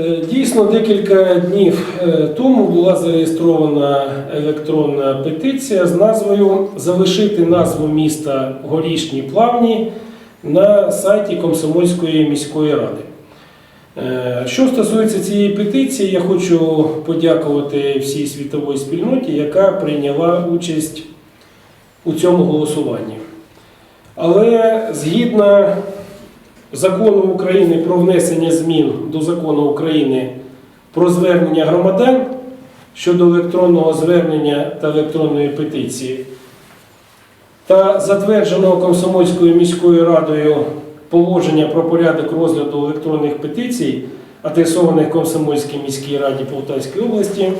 Е, Дійсно, декілька днів е, тому була зареєстрована електронна петиція з назвою Залишити назву міста Горішні Плавні на сайті Комсомольської міської ради. Е, Що стосується цієї петиції, я хочу подякувати всій світовій спільноті, яка прийняла участь у цьому голосуванні. Але згідно закону України про внесення змін до закону України про звернення громадян щодо електронного звернення та електронної петиції та затвердженого Комсомольською міською радою положення про порядок розгляду електронних петицій, адресованих Комсомольській міській раді Полтавської області,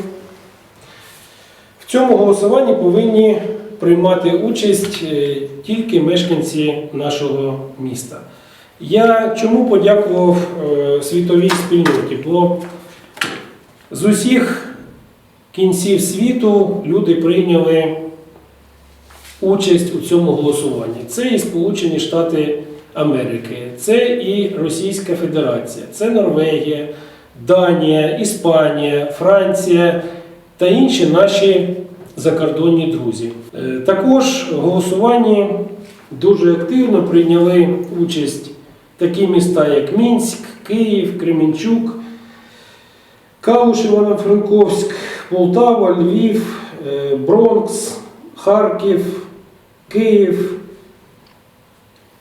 в цьому голосуванні повинні приймати участь е, тільки мешканці нашого міста. Я чому подякував е, світовій спільноті? Бо з усіх кінців світу люди прийняли участь у цьому голосуванні. Це і Сполучені Штати Америки, це і Російська Федерація, це Норвегія, Данія, Іспанія, Франція та інші наші закордонні друзі. Е, Також в голосуванні дуже активно прийняли участь такі міста, як Мінськ, Київ, Кременчук, Калуш, Івано-Франковськ, Полтава, Львів, е, Бронкс, Харків, Київ,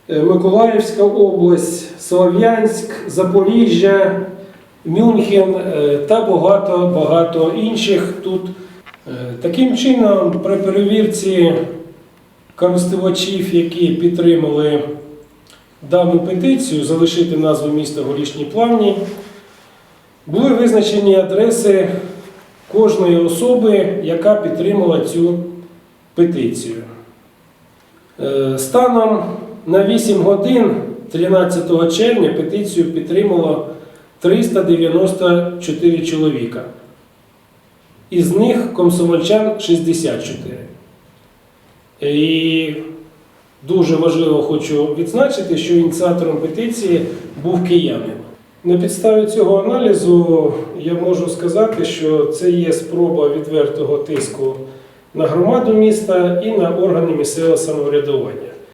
е, Миколаївська область, Слов'янськ, Запоріжжя, Мюнхен е, та багато-багато інших тут. Таким чином, при перевірці користувачів, які підтримали дану петицію, залишити назву міста Горішні Плавні, були визначені адреси кожної особи, яка підтримала цю петицію. Е, Станом на 8 годин 13 червня петицію підтримало 394 чоловіка. Із них комсомольчан 64. І дуже важливо хочу відзначити, що ініціатором петиції був киянин. На підставі цього аналізу я можу сказати, що це є спроба відвертого тиску на громаду міста і на органи місцевого самоврядування.